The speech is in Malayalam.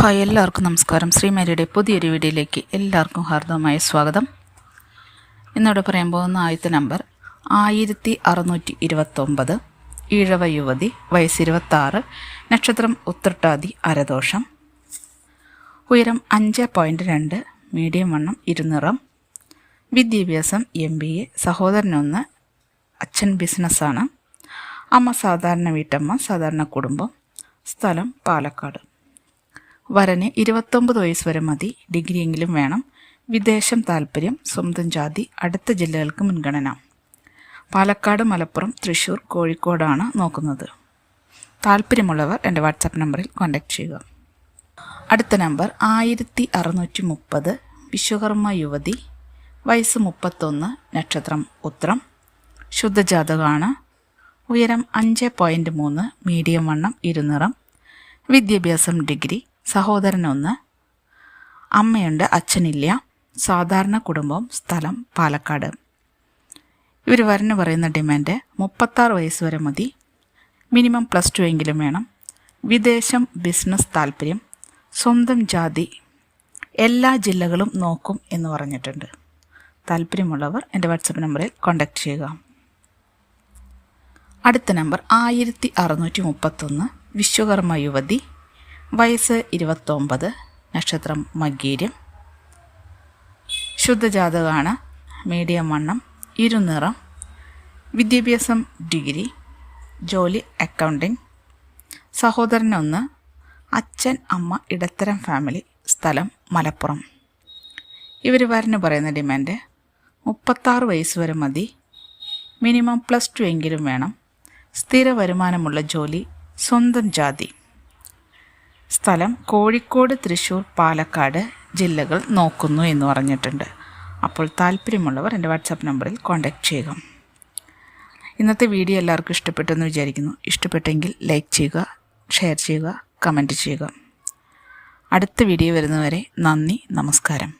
ഹായ് എല്ലാവർക്കും നമസ്കാരം. ശ്രീമാരിയുടെ പുതിയൊരു വീഡിയോയിലേക്ക് എല്ലാവർക്കും ഹാർദവമായ സ്വാഗതം. ഇന്നിവിടെ പറയാൻ പോകുന്ന ആദ്യത്തെ നമ്പർ ആയിരത്തി അറുന്നൂറ്റി ഇരുപത്തൊമ്പത് ഈഴവ യുവതി വയസ്സ് ഇരുപത്താറ് നക്ഷത്രം ഉത്രട്ടാതി അരദോഷം. ഉയരം അഞ്ച് പോയിന്റ് രണ്ട് മീഡിയം വണ്ണം ഇരുനിറം. വിദ്യാഭ്യാസം എം ബി എ സഹോദരനൊന്ന് അച്ഛൻ ബിസിനസ്സാണ്. അമ്മ സാധാരണ വീട്ടമ്മ സാധാരണ കുടുംബം. സ്ഥലം പാലക്കാട്. വരന് ഇരുപത്തൊമ്പത് വയസ്സ് വരെ മതി. ഡിഗ്രിയെങ്കിലും വേണം. വിദേശം താല്പര്യം സ്വന്തം ജാതി അടുത്ത ജില്ലകൾക്ക് മുൻഗണന. പാലക്കാട് മലപ്പുറം തൃശ്ശൂർ കോഴിക്കോടാണ് നോക്കുന്നത്. താല്പര്യമുള്ളവർ എന്റെ വാട്സാപ്പ് നമ്പറിൽ കോൺടാക്റ്റ് ചെയ്യുക. അടുത്ത നമ്പർ ആയിരത്തി അറുന്നൂറ്റി മുപ്പത് വിശ്വകർമ്മ യുവതി വയസ്സ് മുപ്പത്തൊന്ന് നക്ഷത്രം ഉത്രം. ശുദ്ധജാതകമാണ് ഉയരം അഞ്ച് പോയിന്റ് മൂന്ന് മീഡിയം വണ്ണം ഇരുനിറം. വിദ്യാഭ്യാസം ഡിഗ്രി. സഹോദരനൊന്ന്. അമ്മയുണ്ട് അച്ഛനില്ല. സാധാരണ കുടുംബം സ്ഥലം പാലക്കാട്. ഇവർ വരന് പറയുന്ന ഡിമാൻഡ് മുപ്പത്താറ് വയസ്സ് വരെ മതി. മിനിമം പ്ലസ് ടു എങ്കിലും വേണം. വിദേശം ബിസിനസ് താല്പര്യം. സ്വന്തം ജാതി. എല്ലാ ജില്ലകളും നോക്കും എന്ന് പറഞ്ഞിട്ടുണ്ട്. താല്പര്യമുള്ളവർ എന്റെ വാട്സപ്പ് നമ്പറിൽ കോൺടാക്റ്റ് ചെയ്യുക. അടുത്ത നമ്പർ ആയിരത്തി അറുന്നൂറ്റി മുപ്പത്തൊന്ന്. വിശ്വകർമ്മ യുവതി. വയസ്സ് ഇരുപത്തൊമ്പത് നക്ഷത്രം മഗീര്യം ശുദ്ധജാതകമാണ് മീഡിയം വണ്ണം ഇരുനിറം വിദ്യാഭ്യാസം ഡിഗ്രി ജോലി അക്കൗണ്ടിങ് സഹോദരനൊന്ന് അച്ഛൻ അമ്മ ഇടത്തരം ഫാമിലി സ്ഥലം മലപ്പുറം. ഇവർ വരന് പറയുന്ന ഡിമാൻഡ് മുപ്പത്താറ് വയസ്സ് വരെ മതി. മിനിമം പ്ലസ് ടു എങ്കിലും വേണം. സ്ഥിര വരുമാനമുള്ള ജോലി സ്വന്തം ജാതി. സ്ഥലം കോഴിക്കോട് തൃശ്ശൂർ പാലക്കാട് ജില്ലകൾ നോക്കുന്നു എന്ന് പറഞ്ഞിട്ടുണ്ട്. അപ്പോൾ താല്പര്യമുള്ളവർ എന്റെ വാട്സാപ്പ് നമ്പറിൽ കോൺടാക്റ്റ് ചെയ്യുക. ഇന്നത്തെ വീഡിയോ എല്ലാവർക്കും ഇഷ്ടപ്പെട്ടെന്ന് വിചാരിക്കുന്നു. ഇഷ്ടപ്പെട്ടെങ്കിൽ ലൈക്ക് ചെയ്യുക ഷെയർ ചെയ്യുക കമന്റ് ചെയ്യുക. അടുത്ത വീഡിയോ വരുന്നവരെ നന്ദി നമസ്കാരം.